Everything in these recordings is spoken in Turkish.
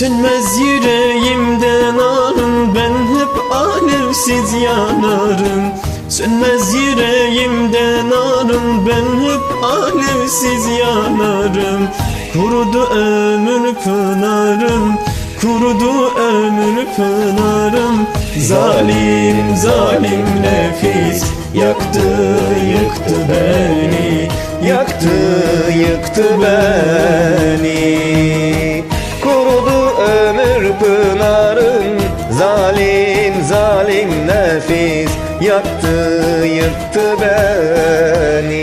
Sönmez yüreğimden narın Ben hep alevsiz yanarım. Sönmez yüreğimden narın Ben hep alevsiz yanarım. Kurudu ömür pınarım Kurudu ömür pınarım Zalim zalim nefis Yaktı yıktı beni Yaktı yıktı beni Yaktı yıktı beni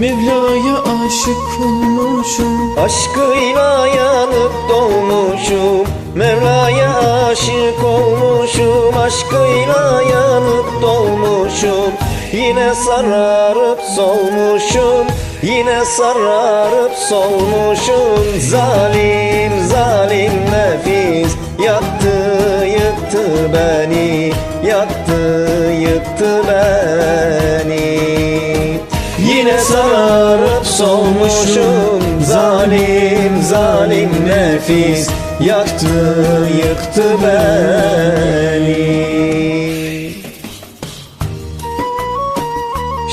Mevla'ya aşık olmuşum. Aşkıyla yanıp dolmuşum Mevla'ya aşık olmuşum. Aşkıyla yanıp dolmuşum Yine sararıp solmuşum. Yine sararıp solmuşum. Zalim zalim nefis. Yaktı yıktı beni. Yaktı yıktı beni Yine sararıp solmuşum. Zalim zalim nefis. Yaktı yıktı beni.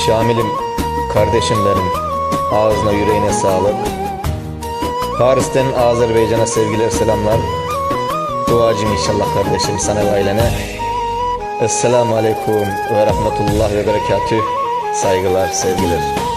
Şamil'im kardeşim benim. Ağzına yüreğine sağlık. Paris'ten Azerbaycan'a sevgiler selamlar. Duacım inşallah kardeşim sana ve ailene. Esselamu Aleyküm ve Rahmetullah ve Berekatüh Saygılar, sevgiler